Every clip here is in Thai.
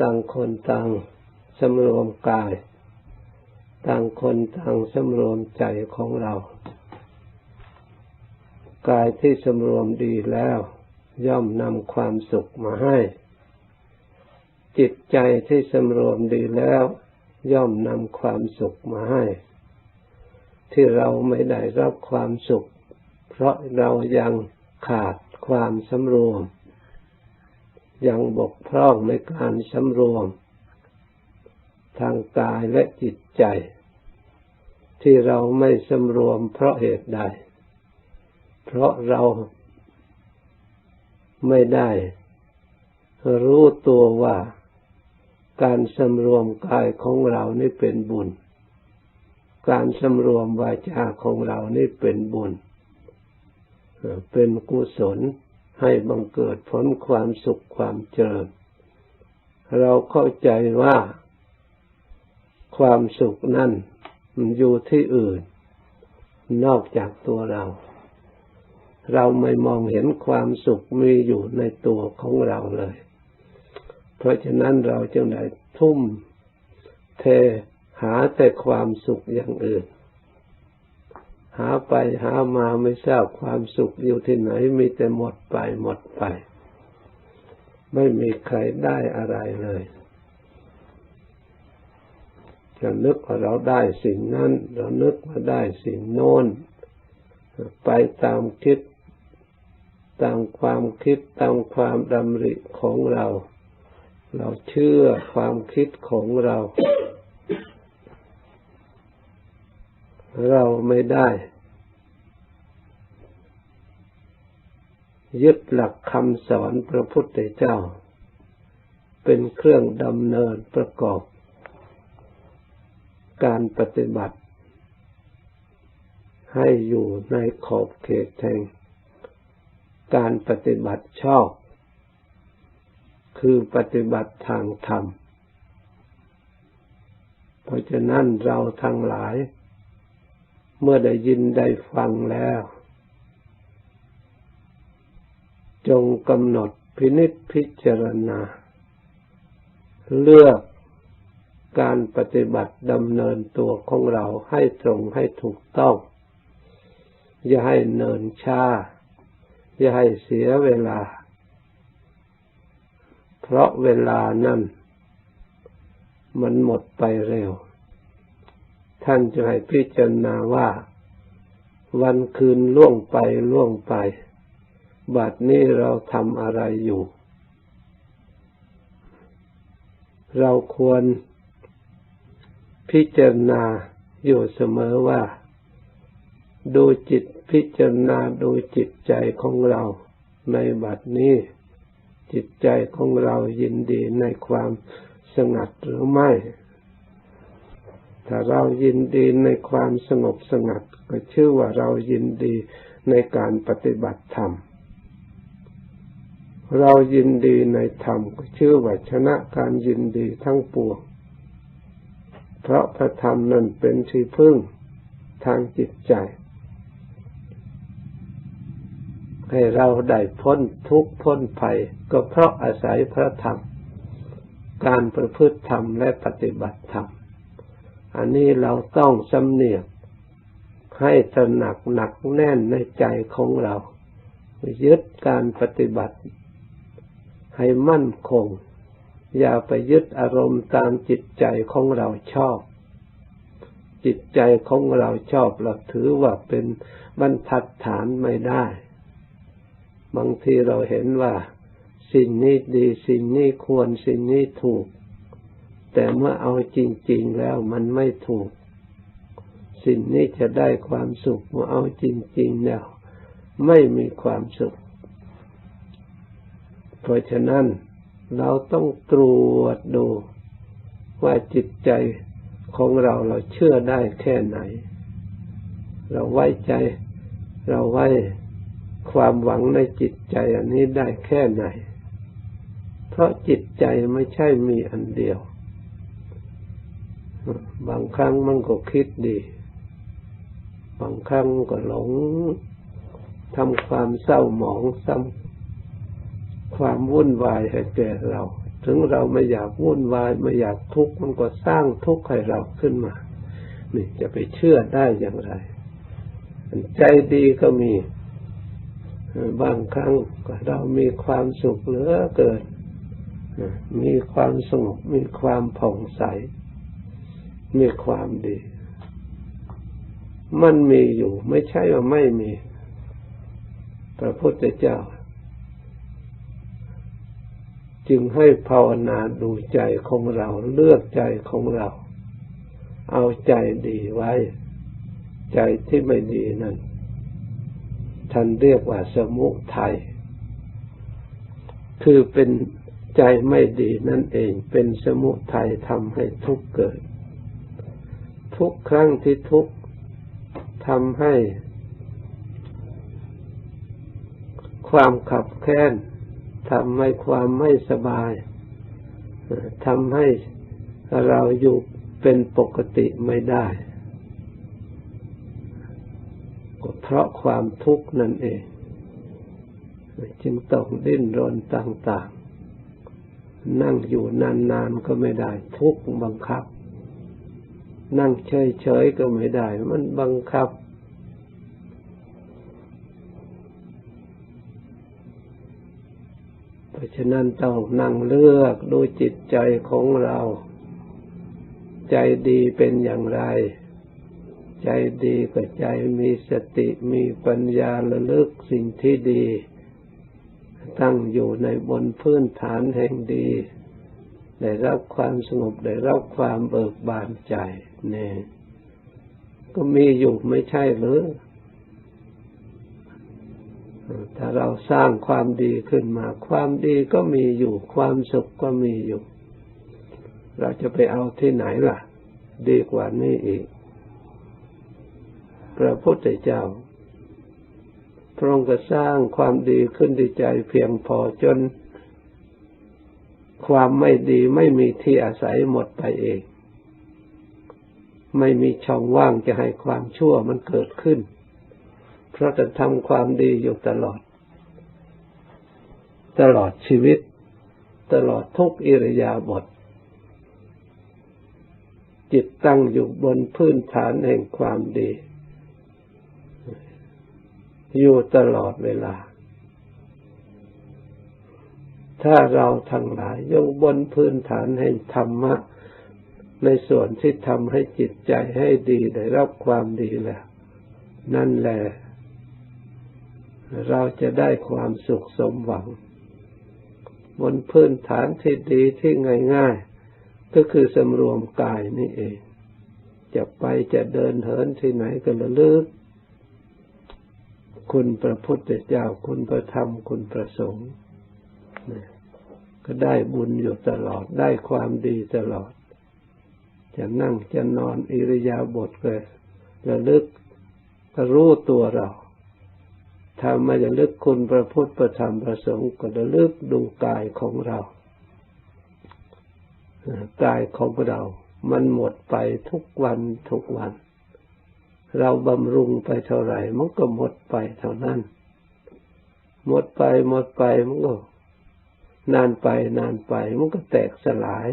ต่างคนต่างสำรวมกาย ต่างคนต่างสำรวมใจของเรา กายที่สำรวมดีแล้ว ย่อมนำความสุขมาให้ จิตใจที่สำรวมดีแล้ว ย่อมนำความสุขมาให้ ที่เราไม่ได้รับความสุข เพราะเรายังขาดความสำรวม ยังบกพร่องในการสำรวม ทางกายและจิตใจ ที่เราไม่สำรวมเพราะเหตุใด เพราะเราไม่ได้รู้ตัวว่าการสำรวมกายของเรานี่เป็นบุญ การสำรวมวาจาของเรานี่เป็นบุญ เป็นกุศล ให้บังเกิดผลความสุขความเจริญ เราเข้าใจว่า ความสุขนั่นมันอยู่ที่อื่น นอกจากตัวเรา เราไม่มองเห็นความสุขมีอยู่ในตัวของเราเลย เพราะฉะนั้นเราจึงได้ทุ่มเทหาแต่ความสุขอย่างอื่น หาไปหามาไม่ทราบความสุขอยู่ที่ไหนมีแต่หมดไปหมดไป ไม่มีใครได้อะไรเลย จะนึกว่าเราได้สิ่งนั้น เรานึกว่าได้สิ่งโน้น ไปตามคิดตามความคิดตามความดำริของเรา เราเชื่อความคิดของเรา เราไม่ได้ ยึดหลักคำสอนพระพุทธเจ้า เป็นเครื่องดำเนินประกอบ การปฏิบัติ ให้อยู่ในขอบเขตแห่งการปฏิบัติชอบ คือปฏิบัติทางธรรม เพราะฉะนั้นเราทั้งหลาย เมื่อได้ยินได้ฟังแล้ว จงกำหนดพินิจพิจารณา เลือกการปฏิบัติดำเนินตัวของเราให้ตรงให้ถูกต้อง อย่าให้เนินช้าอย่าให้เสียเวลา เพราะเวลานั้นมันหมดไปเร็ว ท่านจะให้พิจารณาว่า วันคืนล่วงไปล่วงไป บัดนี้เราทำอะไรอยู่ เราควรพิจารณาอยู่เสมอว่า ดูจิตพิจารณาดูจิตใจของเรา ในบัดนี้ จิตใจของเรายินดีในความสงัดหรือไม่ ถ้าเรายินดีในความสงบสงัด ก็ชื่อว่าเรายินดีในการปฏิบัติธรรม เรายินดีในธรรมก็ชื่อว่าชนะการยินดีทั้งปวง เพราะพระธรรมนั้นเป็นที่พึ่งทางจิตใจ ให้เราได้พ้นทุกข์พ้นภัย ก็เพราะอาศัยพระธรรม การประพฤติธรรมและปฏิบัติธรรม อันนี้เราต้องสำเนียกให้ตระหนักหนักแน่นในใจของเรา ยึดการปฏิบัติ ให้มั่นคง อย่าไปยึดอารมณ์ตามจิตใจของเราชอบ จิตใจของเราชอบเราถือว่าเป็นบรรทัดฐานไม่ได้ บางทีเราเห็นว่า สิ่งนี้ดีสิ่งนี้ควรสิ่งนี้ถูก แต่เมื่อเอาจริง ๆแล้วมันไม่ถูก สิ่งนี้จะได้ความสุขเมื่อเอาจริง ๆ แล้ว ไม่มีความสุข เพราะฉะนั้นเราต้องตรวจดู ว่าจิตใจของเราเราเชื่อได้แค่ไหน เราไว้ใจ เราไว้ความหวังในจิตใจอันนี้ได้แค่ไหน เพราะจิตใจไม่ใช่มีอันเดียว บางครั้งมันก็คิดดี บางครั้งก็หลงทำความเศร้าหมองซ้ำความวุ่นวายให้แก่เรา ถึงเราไม่อยากวุ่นวายไม่อยากทุกข์มันก็สร้างทุกข์ให้เราขึ้นมา นี่จะไปเชื่อได้อย่างไร ใจดีก็มี บางครั้งเรามีความสุขเหลือเกิน มีความสงบมีความผ่องใส มีความดี มันมีอยู่ ไม่ใช่ว่าไม่มี พระพุทธเจ้า จึงให้ภาวนาดูใจของเราเลือกใจของเรา เอาใจดีไว้ ใจที่ไม่ดีนั้นท่านเรียกว่าสมุทัยคือเป็นใจไม่ดีนั่นเอง เป็นสมุทัยทำให้ทุกข์เกิด ทุกครั้งที่ทุกทำให้ความขับแค้นทำให้ความไม่สบายทำให้เราอยู่เป็นปกติไม่ได้ก็เพราะความทุกข์นั่นเอง จึงต้องดิ้นรนต่าง ๆ นั่งอยู่นาน ๆ ก็ไม่ได้ทุกบังคับ นั่งเฉยๆก็ไม่ได้ มันบังคับ เพราะฉะนั้นต้องนั่งเลือกดูจิตใจของเรา ใจดีเป็นอย่างไร ใจดีก็ใจมีสติมีปัญญาระลึกสิ่งที่ดี ตั้งอยู่ในบนพื้นฐานแห่งดี ได้รับความสงบได้รับความเบิกบานใจเนี่ยก็มีอยู่ไม่ใช่หรือถ้าเราสร้างความดีขึ้นมา ความดีก็มีอยู่ ความสุขก็มีอยู่ เราจะไปเอาที่ไหนล่ะ ดีกว่านี้อีก พระพุทธเจ้าพระองค์ก็สร้างความดีขึ้นในใจเพียงพอจน ความไม่ดีไม่มีที่อาศัยหมดไปเอง ไม่มีช่องว่างจะให้ความชั่วมันเกิดขึ้น เพราะจะทำความดีอยู่ตลอด ตลอดชีวิต ตลอดทุกอิริยาบถจิตตั้งอยู่บนพื้นฐานแห่งความดี อยู่ตลอดเวลา ถ้าเราทั้งหลายยงบนพื้นฐานแห่งธรรมะ ในส่วนที่ทำให้จิตใจให้ดีได้รับความดีแล้วนั่นแหละเราจะได้ความสุขสมหวัง บนพื้นฐานที่ดีที่ง่ายๆ ก็คือสำรวมกายนี่เอง จะไปจะเดินเหินที่ไหนก็ระลึก คุณพระพุทธเจ้าคุณพระธรรมคุณพระสงฆ์ ก็ได้บุญอยู่ตลอดได้ความดีตลอด จะนั่งจะนอนอิริยาบถก็ระลึกรู้ตัวเราถ้าไม่ระลึกคุณพระพุทธพระธรรมพระสงฆ์ก็ระลึกดูกายของเรากายของเรามันหมดไปทุกวันทุกวัน เราบำรุงไปเท่าไหร่มันก็หมดไปเท่านั้น หมดไปหมดไปมันก็ นานไปนานไปมันก็แตกสลาย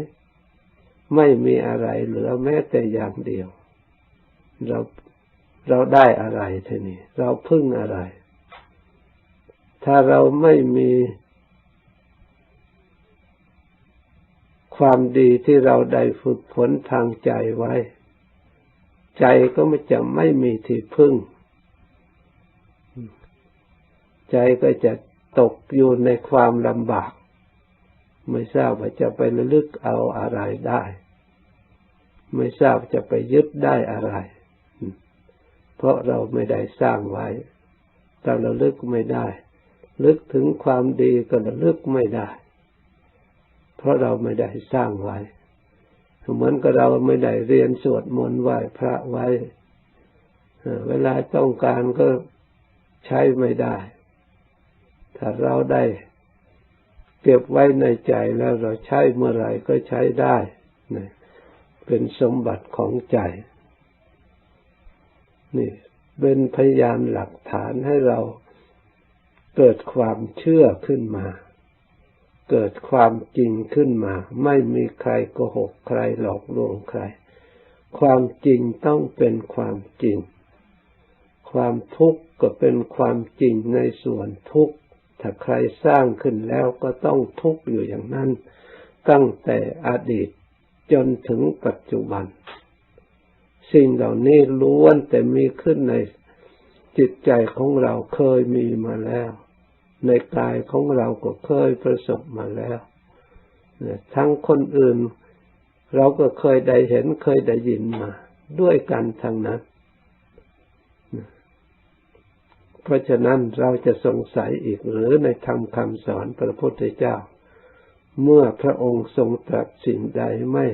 ไม่มีอะไรเหลือแม้แต่อย่างเดียว เราเราได้อะไรทีนี้เราพึ่งอะไร ถ้าเราไม่มีความดีที่เราได้ฝึกฝนทางใจไว้ ใจก็ไม่จะไม่มีที่พึ่ง ใจก็จะตกอยู่ในความลำบาก ไม่ทราบว่าจะไประลึกเอาอะไรได้ ไม่ทราบจะไปยึดได้อะไร เพราะเราไม่ได้สร้างไว้เราระลึกไม่ได้ ลึกถึงความดีก็ระลึกไม่ได้ เพราะเราไม่ได้สร้างไว้เหมือนกับเราไม่ได้เรียนสวดมนต์ไหว้พระไว้ เวลาต้องการก็ใช้ไม่ได้ ถ้าเราได้ เก็บไว้ในใจแล้วเราใช้เมื่อไรก็ใช้ได้เป็นสมบัติของใจ นี่เป็นพยานหลักฐานให้เราเกิดความเชื่อขึ้นมา เกิดความจริงขึ้นมา ไม่มีใครโกหกใครหลอกลวงใคร ความจริงต้องเป็นความจริง ความทุกข์ก็เป็นความจริงในส่วนทุกข์ ถ้าใครสร้างขึ้นแล้วก็ต้องทุกข์อยู่อย่างนั้น ตั้งแต่อดีตจนถึงปัจจุบัน สิ่งเหล่านี้ล้วนแต่มีขึ้นในจิตใจของเราเคยมีมาแล้ว ในกายของเราก็เคยประสบมาแล้วทั้งคนอื่น เราก็เคยได้เห็นเคยได้ยินมา ด้วยกันทั้งนั้น เพราะฉะนั้นเราจะสงสัยอีกหรือในธรรมคำสอนพระพุทธเจ้า เมื่อพระองค์ทรงตรัสสิ่งใดไม่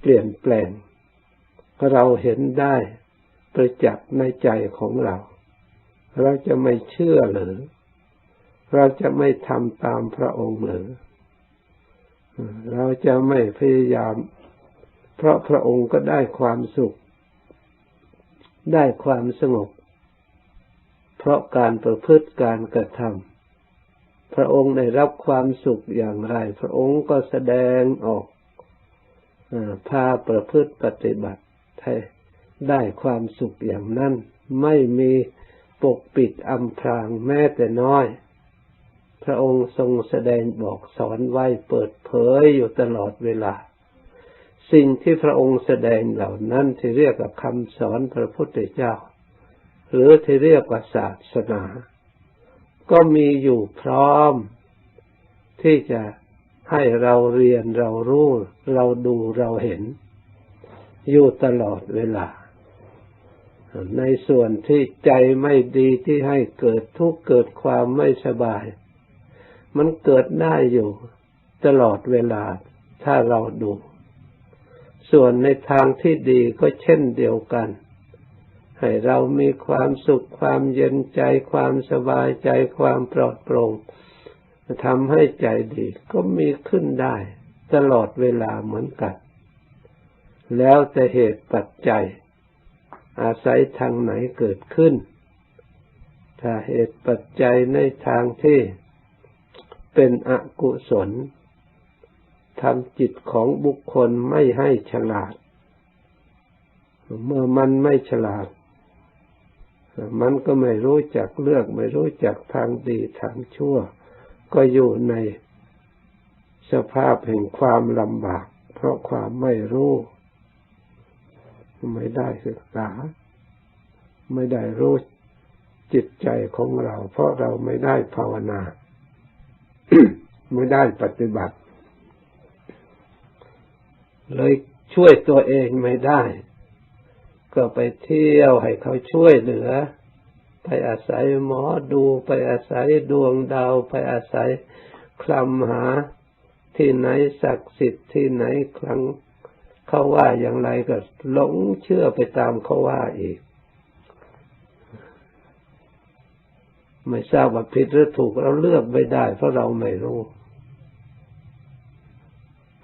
เปลี่ยนแปลงเราเห็นได้ประจักษ์ในใจของเรา เราจะไม่เชื่อหรือ เราจะไม่ทำตามพระองค์หรือ เราจะไม่พยายาม เพราะพระองค์ก็ได้ความสุข ได้ความสงบ เพราะการประพฤติการกระทำพระองค์ได้รับความสุขอย่างไร พระองค์ก็แสดงออกพาประพฤติปฏิบัติให้ได้ความสุขอย่างนั้น ไม่มีปกปิดอำพรางแม้แต่น้อย พระองค์ทรงแสดงบอกสอนไว้เปิดเผยอยู่ตลอดเวลา สิ่งที่พระองค์แสดงเหล่านั้นที่เรียกว่าคำสอนพระพุทธเจ้า หรือที่เรียกว่าศาสนา ก็มีอยู่พร้อม ที่จะให้เราเรียนเรารู้ เราดูเราเห็น อยู่ตลอดเวลา ในส่วนที่ใจไม่ดีที่ให้เกิดทุกข์เกิดความไม่สบาย มันเกิดได้อยู่ตลอดเวลาถ้าเราดู ส่วนในทางที่ดีก็เช่นเดียวกัน ให้เรามีความสุขความเย็นใจ ความสบายใจความปลอดโปร่งทำให้ใจดี ก็มีขึ้นได้ ตลอดเวลาเหมือนกัน แล้วแต่เหตุปัจจัย อาศัยทางไหนเกิดขึ้น ถ้าเหตุปัจจัยในทางที่เป็นอกุศลทำจิตของบุคคลไม่ให้ฉลาด เมื่อมันไม่ฉลาด มันก็ไม่รู้จักเลือก ไม่รู้จักทางดีทางชั่ว ก็อยู่ในสภาพแห่งความลำบาก เพราะความไม่รู้ ไม่ได้ศึกษา ไม่ได้รู้จิตใจของเรา เพราะเราไม่ได้ภาวนา ไม่ได้ปฏิบัติ เลยช่วยตัวเองไม่ได้ ก็ไปเที่ยวให้เขาช่วยเหลือ ไปอาศัยหมอดูไปอาศัยดวงดาว ไปอาศัยคลำหาที่ไหนศักดิ์สิทธิ์ที่ไหนครั้งเขาว่าอย่างไรก็หลงเชื่อไปตามเขาว่าอีก ไม่ทราบว่าผิดหรือถูกเราเลือกไม่ได้เพราะเราไม่รู้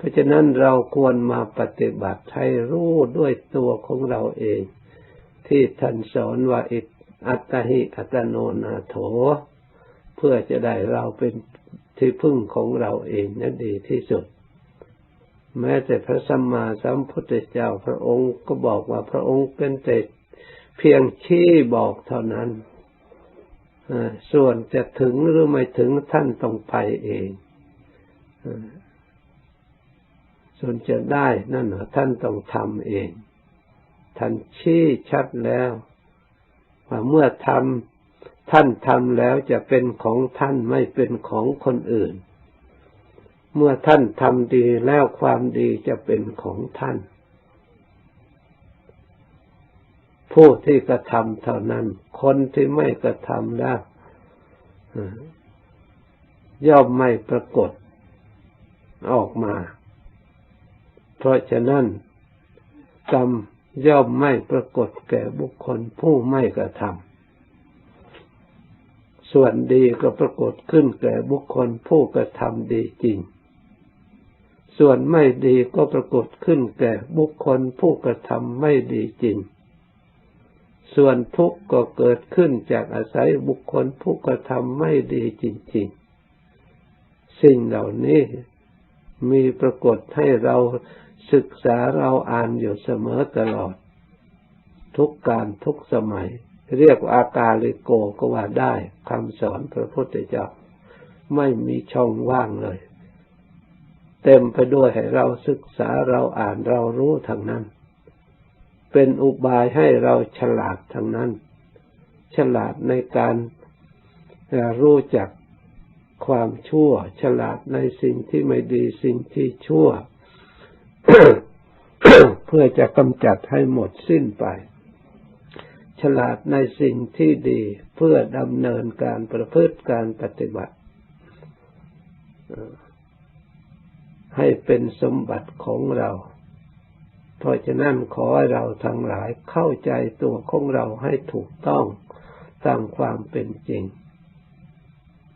เพราะฉะนั้นเราควรมาปฏิบัติให้รู้ด้วยตัวของเราเอง ที่ท่านสอนว่าอิอัตหิอัตโนนาโถ เพื่อจะได้เราเป็นที่พึ่งของเราเองนั่นดีที่สุด แม้แต่พระสัมมาสัมพุทธเจ้าพระองค์ก็บอกว่าพระองค์เป็นแต่เพียงชี้บอกเท่านั้นส่วนจะถึงหรือไม่ถึงท่านต้องไปเอง ส่วนจะได้นั่นเหรอท่านต้องทำเอง ท่านชี้ชัดแล้วว่าเมื่อทำท่านทำแล้วจะเป็นของท่านไม่เป็นของคนอื่น เมื่อท่านทำดีแล้วความดีจะเป็นของท่าน ผู้ที่กระทำเท่านั้น คนที่ไม่กระทำแล้วย่อมไม่ปรากฏออกมา เพราะฉะนั้นกรรมย่อมไม่ปรากฏแก่บุคคลผู้ไม่กระทำส่วนดีก็ปรากฏขึ้นแก่บุคคลผู้กระทำดีจริง ส่วนไม่ดีก็ปรากฏขึ้นแก่บุคคลผู้กระทำไม่ดีจริง ส่วนทุกข์ก็เกิดขึ้นจากอาศัยบุคคลผู้กระทำไม่ดีจริง ๆ สิ่งเหล่านี้มีปรากฏให้เรา ศึกษาเราอ่านอยู่เสมอตลอด ทุกการทุกสมัย เรียกว่าอากาลิโกก็ว่าได้คำสอนพระพุทธเจ้าไม่มีช่องว่างเลย เต็มไปด้วยให้เราศึกษาเราอ่านเรารู้ทั้งนั้น เป็นอุบายให้เราฉลาดทั้งนั้น ฉลาดในการรู้จักความชั่ว ฉลาดในสิ่งที่ไม่ดีสิ่งที่ชั่ว เพื่อจะกำจัดให้หมดสิ้นไป ฉลาดในสิ่งที่ดีเพื่อดำเนินการประพฤติการปฏิบัติให้เป็นสมบัติของเรา เพราะฉะนั้นขอให้เราทั้งหลายเข้าใจตัวของเราให้ถูกต้องตามความเป็นจริง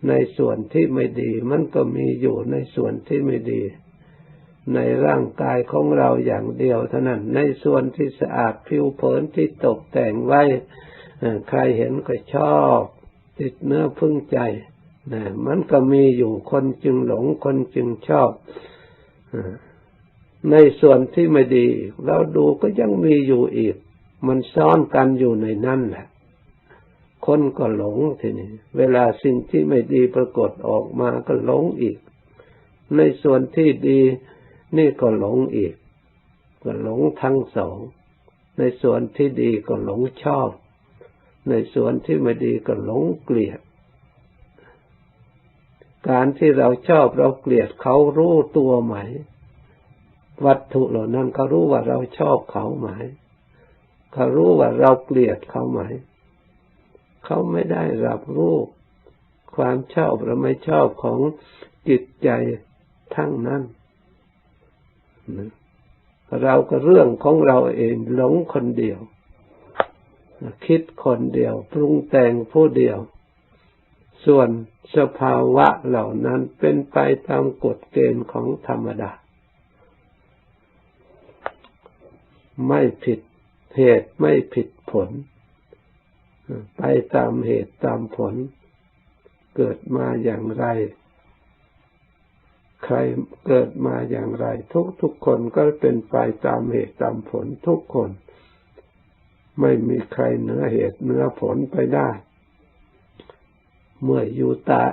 ในส่วนที่ไม่ดีมันก็มีอยู่ในส่วนที่ไม่ดี ในร่างกายของเราอย่างเดียวเท่านั้น ในส่วนที่สะอาดผิวเผินที่ตกแต่งไว้ใครเห็นก็ชอบ ติดเนื้อพึ่งใจนะมันก็มีอยู่คนจึงหลงคนจึงชอบในส่วนที่ไม่ดี เราดูก็ยังมีอยู่อีก มันซ้อนกันอยู่ในนั่นแหละ คนก็หลงทีนี้เวลาสิ่งที่ไม่ดีปรากฏออกมาก็หลงอีก ในส่วนที่ดี นี่ก็หลงอีก ก็หลงทั้งสอง ในส่วนที่ดีก็หลงชอบ ในส่วนที่ไม่ดีก็หลงเกลียด การที่เราชอบเราเกลียดเขารู้ตัวไหม วัตถุเหล่านั้นเขารู้ว่าเราชอบเขาไหม เขารู้ว่าเราเกลียดเขาไหม เขาไม่ได้รับรู้ความชอบหรือไม่ชอบของจิตใจทั้งนั้น เราก็เรื่องของเราเองหลงคนเดียว คิดคนเดียว ปรุงแต่งผู้เดียว ส่วนสภาวะเหล่านั้นเป็นไปตามกฎเกณฑ์ของธรรมดา ไม่ผิดเหตุไม่ผิดผล ไปตามเหตุตามผล เกิดมาอย่างไร ใครเกิดมาอย่างไร ทุกทุกคนก็เป็นไปตามเหตุตามผลทุกคน ไม่มีใครเหนือเหตุเหนือผลไปได้ เมื่ออยู่ตา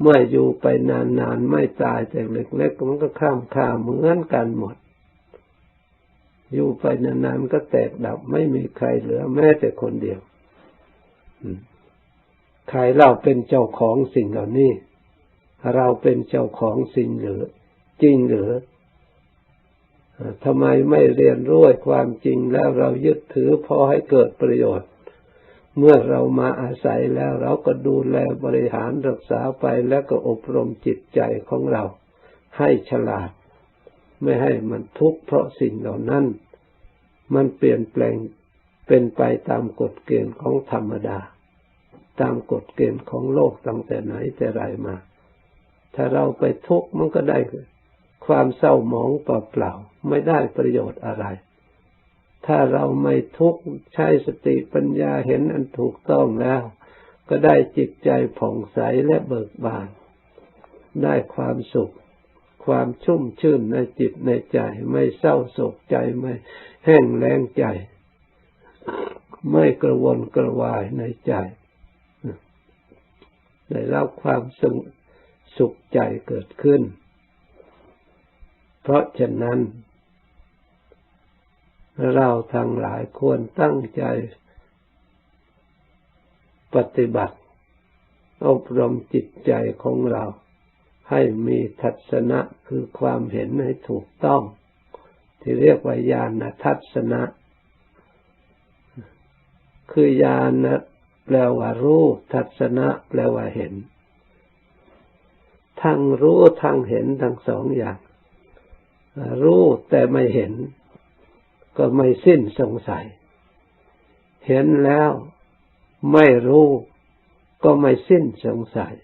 เมื่ออยู่ไปนานๆไม่ตายแต่เล็กๆมันก็ข้ามข่าเหมือนกันหมด อยู่ไปนานๆก็แตกดับไม่มีใครเหลือแม้แต่คนเดียวใครเราเป็นเจ้าของสิ่งเหล่านี้ เราเป็นเจ้าของสิ่งหรือ จริงหรือทำไมไม่เรียนรู้ความจริงแล้วเรายึดถือพอให้เกิดประโยชน์ เมื่อเรามาอาศัยแล้วเราก็ดูแลบริหารรักษาไปแล้วก็อบรมจิตใจของเรา ให้ฉลาด ไม่ให้มันทุกข์เพราะสิ่งเหล่านั้น มันเปลี่ยนแปลงเป็นไปตามกฎเกณฑ์ของธรรมดา ตามกฎเกณฑ์ของโลกตั้งแต่ไหนแต่ไรมา ถ้าเราไปทุกข์มันก็ได้ความเศร้าหมองเปล่าๆไม่ได้ประโยชน์อะไร ถ้าเราไม่ทุกข์ใช้สติปัญญาเห็นอันถูกต้องแล้ว ก็ได้จิตใจผ่องใสและเบิกบาน ได้ความสุข ความชุ่มชื่นในจิตในใจ ไม่เศร้าโศกใจไม่แห้งแล้งใจ ไม่กระวนกระวายในใจได้รับความสง สุขใจเกิดขึ้น เพราะฉะนั้น เราทั้งหลายควรตั้งใจ ปฏิบัติ อบรมจิตใจของเรา ให้มีทัศนะคือความเห็นให้ถูกต้อง ที่เรียกว่าญาณทัศนะ คือญาณแปลว่ารู้ทัศนะแปลว่าเห็น ทั้งรู้ทั้งเห็นทั้งสองอย่าง รู้แต่ไม่เห็น ก็ไม่สิ้นสงสัย เห็นแล้วไม่รู้ก็ไม่สิ้นสงสัย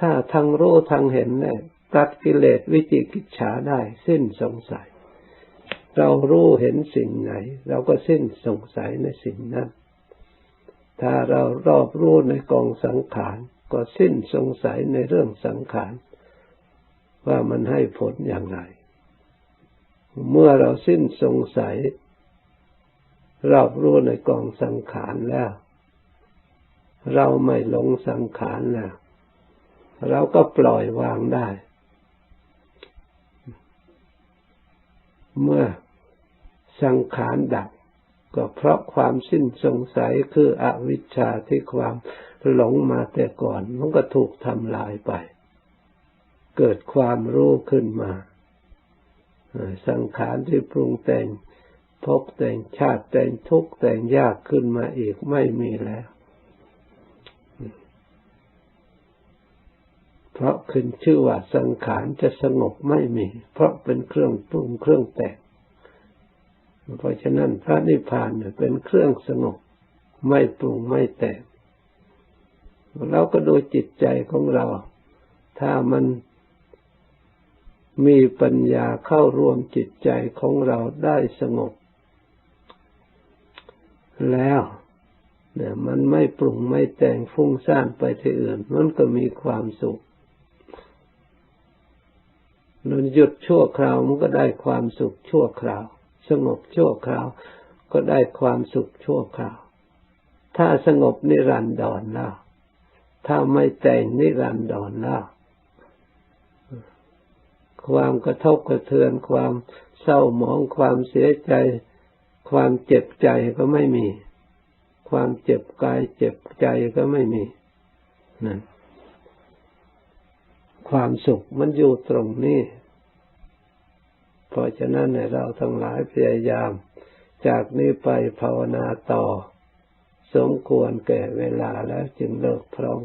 ถ้าทั้งรู้ทั้งเห็นเนี่ยตัดกิเลสวิจิกิจฉาได้สิ้นสงสัย เรารู้เห็นสิ่งไหน เราก็สิ้นสงสัยในสิ่งนั้น ถ้าเรารอบรู้ในกองสังขาร ก็สิ้นสงสัยในเรื่องสังขาร ว่ามันให้ผลอย่างไร เมื่อเราสิ้นสงสัยรอบรู้ในกองสังขารแล้ว เราไม่หลงสังขารแล้ว เราก็ปล่อยวางได้ เมื่อสังขารดับ ก็เพราะความสิ้นสงสัยคืออวิชชาที่ความหลงมาแต่ก่อน มันก็ถูกทำลายไป เกิดความรู้ขึ้นมาสังขารที่ปรุงแต่งพบแต่งชาติแต่งทุกข์แต่งยากขึ้นมาอีกไม่มีแล้ว เพราะขึ้นชื่อว่าสังขารจะสงบไม่มี เพราะเป็นเครื่องปรุงเครื่องแต่ง เพราะฉะนั้นพระนิพพานเนี่ยเป็นเครื่องสงบไม่ปรุงไม่แต่งเราก็ดูจิตใจของเรา ถ้ามันมีปัญญาเข้ารวมจิตใจของเราได้สงบ แล้วเนี่ยมันไม่ปรุงไม่แต่งฟุ้งซ่านไปที่อื่น มันก็มีความสุขมันหยุดชั่วคราวมันก็ได้ความสุขชั่วคราว สงบชั่วคราว ก็ได้ความสุขชั่วคราว ถ้าสงบนิรันดรแล้วถ้าไม่แต่งนิรันดรแล้วความกระทบกระเทือนความเศร้าหมองความเสียใจ ความเจ็บใจก็ไม่มี ความเจ็บกายเจ็บใจก็ไม่มีนั่นความสุขมันอยู่ตรงนี้ เพราะฉะนั้นเราทั้งหลายพยายาม จากนี้ไปภาวนาต่อ สมควรแก่เวลาแล้วจึงเลิกพร้อม